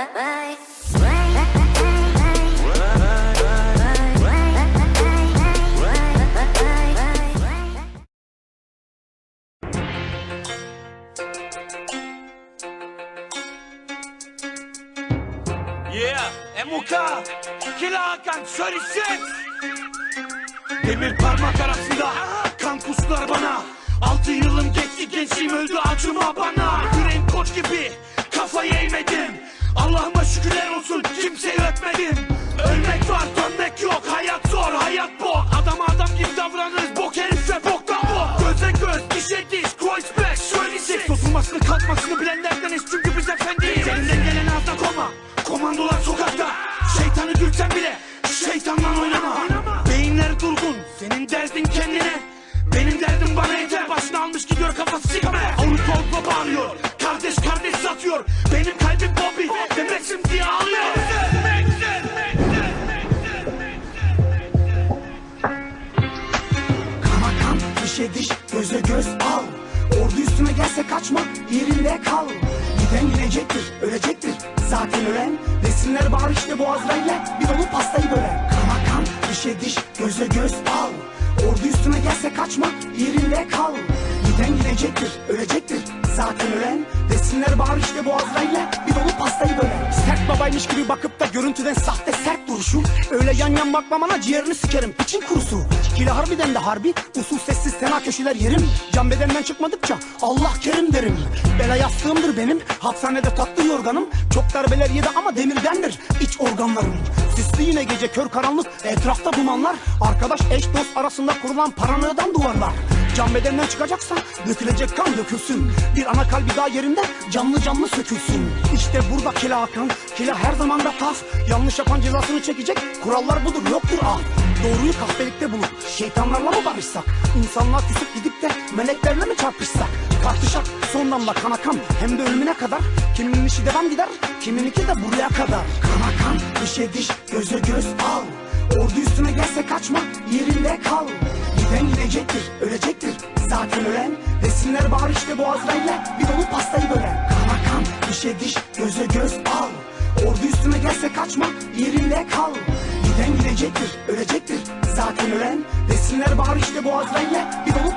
Yeah, Emuka, Kila Hakan, Şörisek. Demir parmak arasında kan kuslar bana. Altı yılım geçti gençliğim öldü acıma bana. Yüreğim koç gibi kafayı eğmedim. Allah'ıma şükürler olsun kimseyi öpmedim. Ölmek var dönmek yok hayat zor hayat bu. Adam adam gibi davranırız bok herif ve boktan bu. Göze göz dişe diş Kreuzberg Şörisek. Oturmasını kalkmasını bilenlerdeniz çünkü biz efendiyiz. Elinden gelen ağzına koma. Komandolar sokakta. Şeytanı dürtsen bile şeytanla oynama. Beyinler durgun. Senin derdin kendine. Benim derdim bana yeter. Başını almış göze göz al. Ordu üstüne gelse kaçma, yerinde kal. Giden gidecektir, ölecektir. Zaten ölen Desinler bağır işte boğazlarıyla. Bir dolu pastayı böyle. Kana kan, dişe diş, göze göz al. Ordu üstüne gelse kaçma, yerinde kal. Giden gidecektir, ölecektir. Zaten ölen Desinler bağır işte boğazlarıyla. Bir dolu pastayı böyle. Sert babaymış gibi bakıp da görüntüden sahte sert duruşu. Öyle yan yan bakmam ana ciğerini sikerim. Piçin kurusu Kila harbiden de harbi. Usul sessiz sena köşeler yerim. Can bedenden çıkmadıkça Allah kerim derim. Bela yastığımdır benim. Hapishanede tatlı yorganım. Çok darbeler yedi ama demirdendir iç organlarım. Sisli yine gece kör karanlık. Etrafta dumanlar. Arkadaş eş dost arasında kurulan paranoyadan duvarlar Can bedenden çıkacaksa dökülecek kan dökülsün. Bir ana kalbi daha yerinde canlı canlı sökülsün. İşte burada kila hakan Kila her zaman da taf Yanlış yapan cezasını çekecek Kurallar budur yoktur ah. Doğruyu kahpelikte bulup şeytanlarla mı barışsak? İnsanlar küsüp gidip de meleklerle mi çarpışsak? Tartışak son damla kan akan hem de ölümüne kadar. Kiminin işi devam gider kimininki de buraya kadar. Kan akan dişe diş göze göz al Ordu üstüne gelse kaçma yerinde kal. Giden gidecektir ölecektir. Zaten ölen Desinler bağır işte boğazlarıyla. Bir dolu pastayı böyle Kan akan dişe diş göze göz al. Ordu üstüne gelse kaçma yerinde kal. Giden gidecektir ölecektir. Zaten ölen Desinler bağır işte boğazlarıyla. Bir dolu